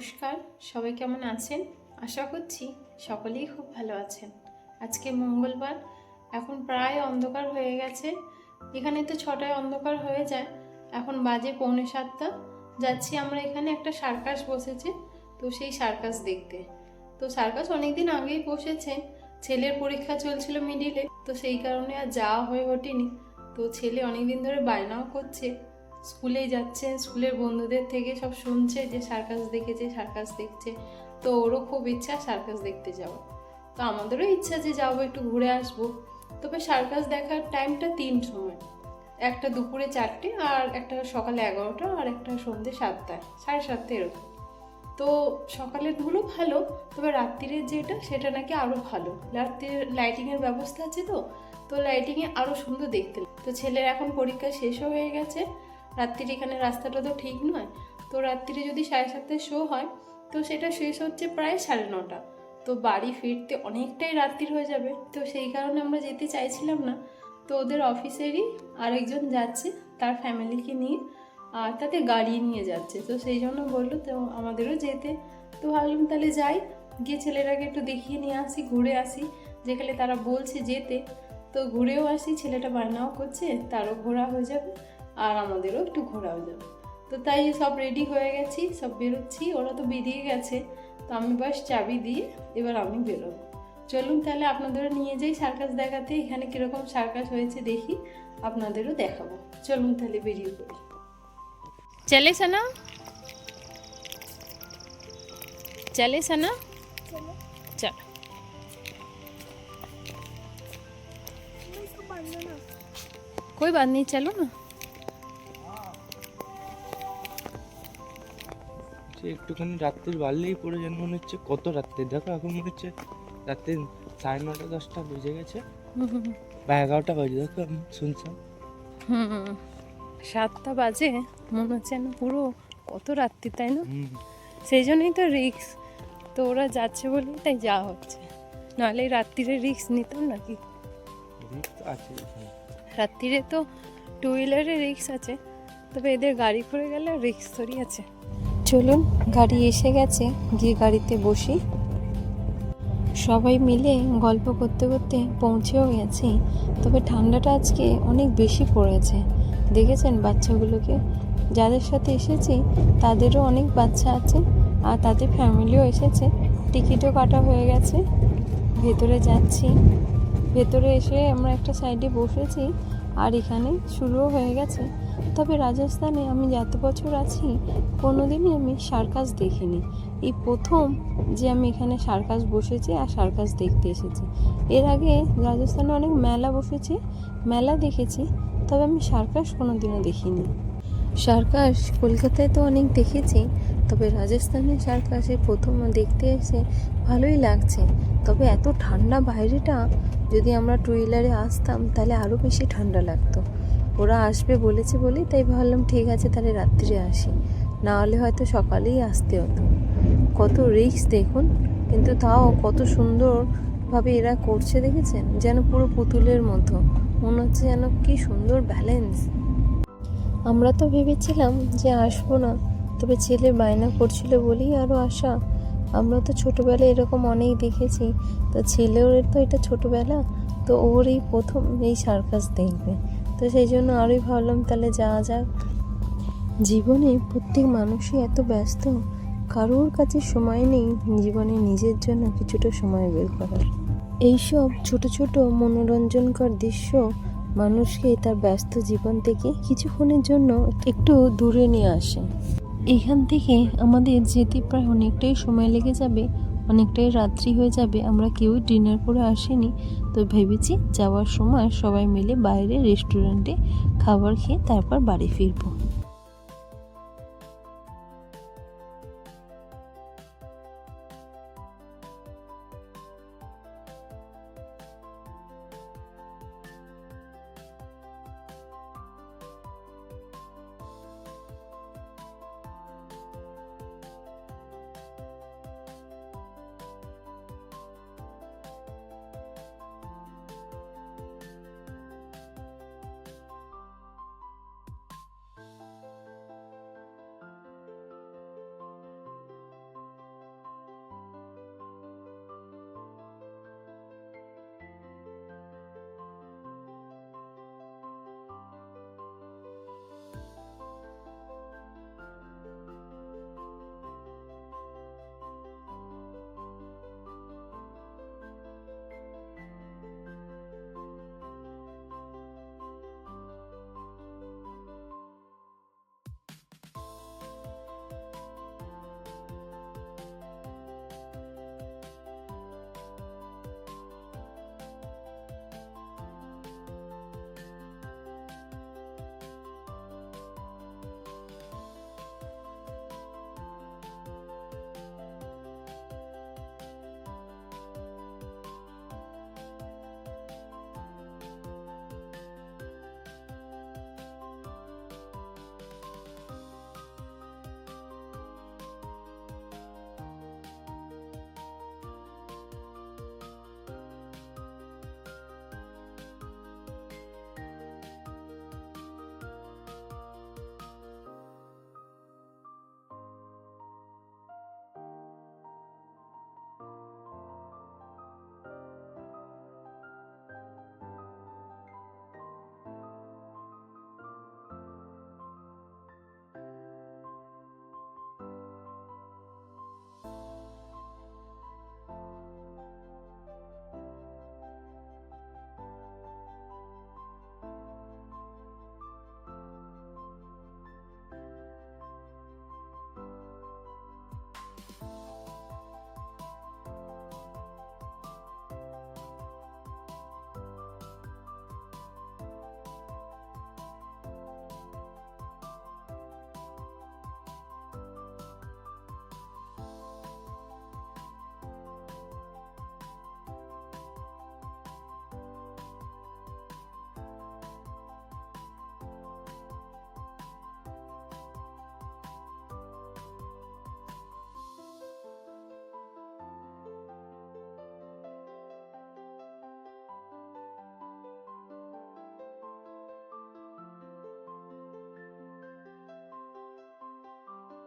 নমস্কার, সবাই কেমন আছেন? আশা করছি সকলেই খুব ভালো আছেন। আজকে মঙ্গলবার, এখন প্রায় অন্ধকার হয়ে গেছে। এখানে তো ছটায় অন্ধকার হয়ে যায়, এখন বাজে পৌনে সাতটা। যাচ্ছি আমরা এখানে, একটা সার্কাস বসেছে, তো সেই সার্কাস দেখতে। তো সার্কাস অনেক দিন আগেই বসেছে, ছেলের পরীক্ষা চলছিল মিডিলে, তো সেই কারণে আর যাওয়া হয়ে ওঠেনি। তো ছেলে অনেক দিন ধরে বায়নাও করছে স্কুলে যাচ্ছে, স্কুলের বন্ধুদের থেকে সব শুনছে যে সার্কাস দেখেছে, সার্কাস দেখছে। তো ওরও খুব ইচ্ছা সার্কাস দেখতে যাওয়া তো আমাদেরও ইচ্ছা যে যাব, একটু ঘুরে আসব। তবে সার্কাস দেখার টাইমটা তিন সময়। একটা দুপুরে চারটে আর একটা সকালে এগারোটা আর একটা সন্ধ্যে সাতটায় সাড়ে সাতটা এরকম। তো সকালেরগুলো ভালো, তবে রাত্রিরের যেটা, সেটা নাকি আরও ভালো। রাত্রির লাইটিংয়ের ব্যবস্থা আছে তো তো লাইটিংয়ে আরও সুন্দর দেখতে তো ছেলের এখন পরীক্ষা শেষও হয়ে গেছে রাত্রির এখানে রাস্তাটা তো ঠিক নয়। তো রাত্রিরে যদি সাড়ে সাতটায় শো হয়, তো সেটা শেষ হচ্ছে প্রায় সাড়ে নটা। তো বাড়ি ফিরতে অনেকটাই রাত্রির হয়ে যাবে। তো সেই কারণে আমরা যেতে চাইছিলাম না। তো ওদের অফিসেরই আরেকজন যাচ্ছে, তার ফ্যামিলিকে নিয়ে, আর তাতে গাড়ি নিয়ে যাচ্ছে। তো সেই জন্য বলল, তো আমাদেরও যেতে। তো ভাবলাম তাহলে যাই, গিয়ে ছেলেটাকে একটু দেখিয়ে নিয়ে আসি, ঘুরে আসি। যেখানে তারা বলছে যেতে। তো ঘুরেও আসি, ছেলেটা বায়নাও করছে, তারও ঘোরা হয়ে যাবে। আর আমাদেরও একটু ঘোরা হয়ে যাবে তো তাই সব রেডি হয়ে গেছি সব বেরোচ্ছি ওরা তো বেরিয়ে গেছে তো আমি বাস চাবি দিয়ে এবার আমি বেরোবো চলুন তাহলে আপনাদেরও নিয়ে যাই সার্কাস দেখাতে এখানে কীরকম সার্কাস হয়েছে দেখি আপনাদেরও দেখাবো চলুন তাহলে বেরিয়ে পড়ি চলে সানা চলে সানা চল कोई बात नहीं चलो ना সে একটুখানি রাত্রির বাড়লেই পড়ে যেন মনে হচ্ছে কত রাত্রি। দেখো এখন মনে হচ্ছে রাত্রি সাড়ে নটা দশটা বেজে গেছে। বা এগারোটা বাজে দেখো আমি শুনছিলাম। সাতটা বাজে মনে হচ্ছে না পুরো কত রাত্রি তাই না? সেই জন্যই তো রিক্স তো ওরা যাচ্ছে বলেই তাই যাওয়া হচ্ছে। নাহলে রাত্রিরে রিক্স নিতাম নাকি? আছে রাত্রিরে তো টু হুইলারে রিক্স আছে তবে এদের গাড়ি করে গেলে রিক্স থরি আছে। চলুন, গাড়ি এসে গেছে, গিয়ে গাড়িতে বসি। সবাই মিলে গল্প করতে করতে পৌঁছেও গেছি, তবে ঠান্ডাটা আজকে অনেক বেশি পড়েছে। দেখেছেন বাচ্চাগুলোকে? যাদের সাথে এসেছি, তাদেরও অনেক বাচ্চা আছে, আর তাদের ফ্যামিলিও এসেছে। টিকিটও কাটা হয়ে গেছে। ভেতরে যাচ্ছি। ভেতরে এসে আমরা একটা সাইডে বসেছি, আর এখানে শুরুও হয়ে গেছে। তবে রাজস্থানে আমি যত বছর আছি, কোনোদিনই আমি সার্কাস দেখিনি। এই প্রথম যে আমি এখানে সার্কাস বসেছি আর সার্কাস দেখতে এসেছি। এর আগে রাজস্থানে অনেক মেলা বসেছে, মেলা দেখেছি, তবে আমি সার্কাস কোনোদিনও দেখিনি। সার্কাস কলকাতায় তো অনেক দেখেছি, তবে রাজস্থানের সার্কাসে প্রথম দেখতে এসে ভালোই লাগছে। তবে এত ঠান্ডা বাইরেটা, যদি আমরা টু হুইলারে আসতাম, তাহলে আরও বেশি ঠান্ডা লাগতো। ওরা আসবে বলেছে বলেই, তাই ভাবলাম ঠিক আছে তাহলে রাত্রিরে আসি। না হলে হয়তো সকালেই আসতে হতো। কত রিস্ক দেখুন, কিন্তু তাও কত সুন্দরভাবে এরা করছে দেখেছেন? যেন পুরো পুতুলের মতো। মনে হচ্ছে যেন কি সুন্দর ব্যালেন্স আমরা তো ভেবেছিলাম যে আসব না, তবে ছেলে বায়না করছিল বলেই আরও আসা আমরা তো ছোটোবেলায় এরকম অনেক দেখেছি, তো ছেলেও তো এটা ছোটোবেলা, তো ওর এই প্রথম এই সার্কাস দেখবে। তো সেই জন্য আরোই ভাবলাম তাহলে যাওয়া যাক। জীবনে প্রত্যেক মানুষই এত ব্যস্ত, কারোর কাছে সময় নেই জীবনে নিজের জন্য কিছুটা সময় বের করার। এইসব ছোট ছোট মনোরঞ্জনকর দৃশ্য মানুষকে তার ব্যস্ত জীবন থেকে কিছুক্ষণের জন্য একটু দূরে নিয়ে আসে। এখান থেকে আমাদের যেতে প্রায় অনেকটাই সময় লেগে যাবে অনেকটাই রাত্রি হয়ে যাবে, আমরা কেউ ডিনার করে আসেনি। তো ভেবেছি যাওয়ার সময় সবাই মিলে বাইরে রেস্টুরেন্টে খাবার খেয়ে তারপর বাড়ি ফিরবো।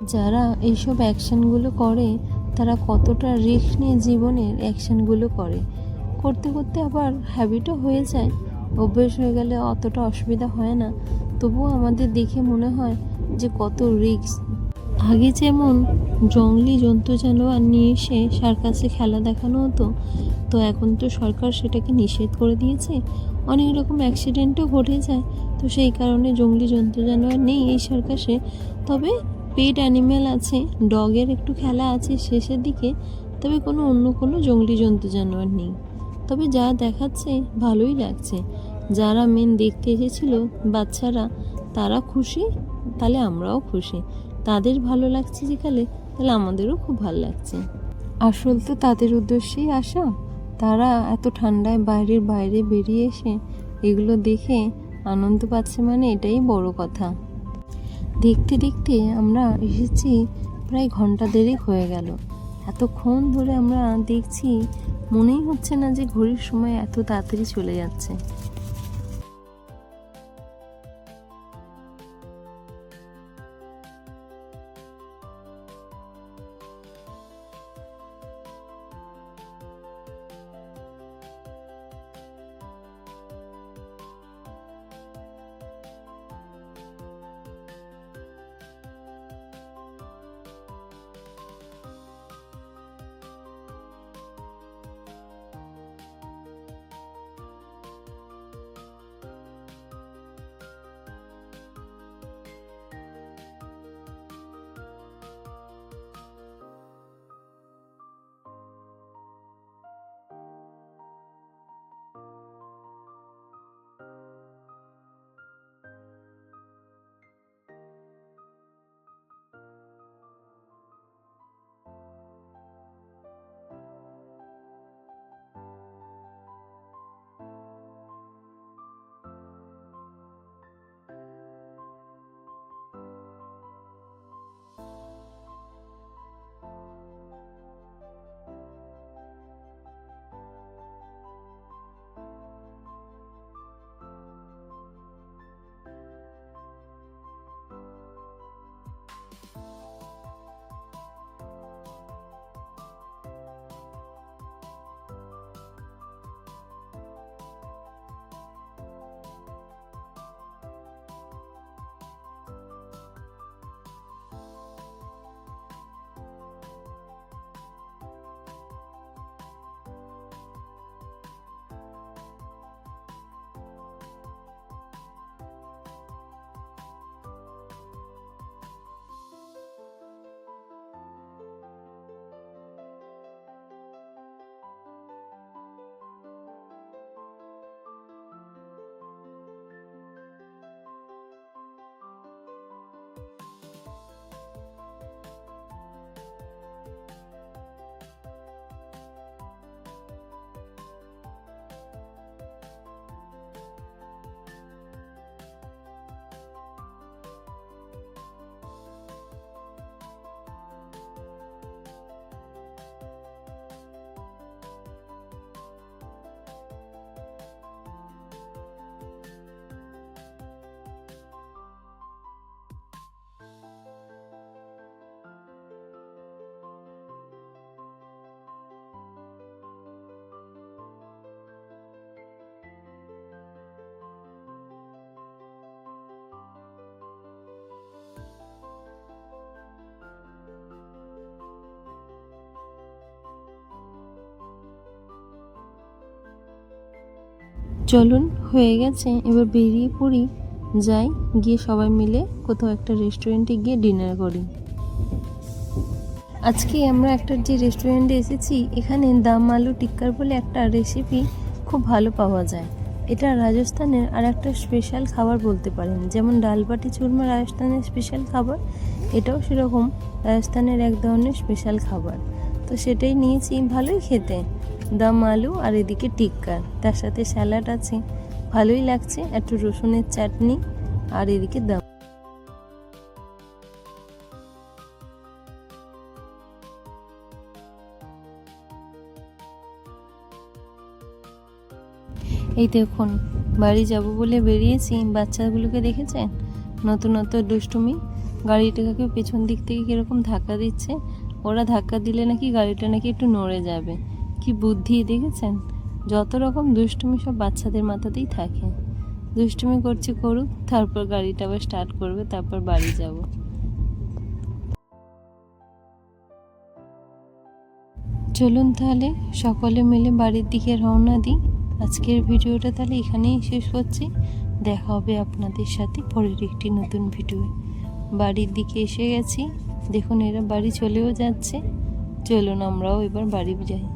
যারা এইসব অ্যাকশনগুলো করে, তারা কতটা রিস্ক নিয়ে জীবনের অ্যাকশনগুলো করে। করতে করতে আবার হ্যাবিটও হয়ে যায়। অভ্যেস হয়ে গেলে অতটা অসুবিধা হয় না। তবুও আমাদের দেখে মনে হয় যে কত রিস্ক। আগে যেমন জঙ্গলি জন্তু জানোয়ার নিয়ে এসে সার্কাসে খেলা দেখানো হতো, তো এখন তো সরকার সেটাকে নিষেধ করে দিয়েছে। অনেক রকম অ্যাক্সিডেন্টও ঘটে যায়। তো সেই কারণে জঙ্গলি জন্তু জানোয়ার নেই এই সার্কাসে তবে পেট অ্যানিম্যাল আছে, ডগের একটু খেলা আছে শেষের দিকে, তবে কোনো অন্য কোনো জঙ্গলি জন্তু জানোয়ার নেই। তবে যা দেখাচ্ছে ভালোই লাগছে। যারা মেন দেখতে এসেছিল বাচ্চারা, তারা খুশি, তাহলে আমরাও খুশি। তাদের ভালো লাগছে যেকালে তাহলে আমাদেরও খুব ভালো লাগছে। আসল তো তাদের উদ্দেশ্যেই আসা। তারা এত ঠান্ডায় বাইরের বাইরে বেরিয়ে এসে এগুলো দেখে আনন্দ পাচ্ছে মানে এটাই বড় কথা। দেখতে দেখতে আমরা এসেছি প্রায় ঘণ্টা দেড়েক হয়ে গেল। এতক্ষণ ধরে আমরা দেখছি মনেই হচ্ছে না যে ঘড়ির সময় এত তাড়াতাড়ি চলে যাচ্ছে। চলুন, হয়ে গেছে। এবার বেরিয়ে পড়ি, যাই, গিয়ে সবাই মিলে কোথাও একটা রেস্টুরেন্টে গিয়ে ডিনার করি। আজকে আমরা একটা যে রেস্টুরেন্টে এসেছি, এখানে দাম আলু টিক্কার বলে একটা রেসিপি খুব ভালো পাওয়া যায়। এটা রাজস্থানের আর একটা স্পেশাল খাবার বলতে পারেন। যেমন ডাল বাটি চুরমা রাজস্থানের স্পেশাল খাবার, এটাও সেরকম রাজস্থানের এক ধরনের স্পেশাল খাবার। তো সেটাই নিয়েছি ভালোই খেতে। দম আলু আর এদিকে টিক্কা তার সাথে স্যালাড আছে। ভালোই লাগছে। একটু রসুনের চাটনি আর এদিকে দম এই দেখুন, বাড়ি যাব বলে বেরিয়েছি। বাচ্চাগুলোকে দেখেছেন? নতুন নতুন দুষ্টুমি। গাড়িটাকে পেছন দিক থেকে কীরকম ধাক্কা দিচ্ছে? ওরা ধাক্কা দিলে নাকি গাড়িটা নাকি একটু নড়ে যাবে। কি বুদ্ধি, দেখেছেন? যত রকম দুষ্টুমি সব বাচ্চাদের মাথাতেই থাকে। দুষ্টুমি করছে করুক, তারপর গাড়িটা আবার স্টার্ট করবে, তারপর বাড়ি যাব। চলুন তাহলে, সকলে মিলে বাড়ির দিকে রওনা দিই। আজকের ভিডিওটা তাহলে এখানেই শেষ করছি। দেখা হবে আপনাদের সাথে পরের একটি নতুন ভিডিও। বাড়ির দিকে এসে গেছি। দেখুন, এরা বাড়ি চলেও যাচ্ছে। চলুন আমরাও এবার বাড়ি যাই।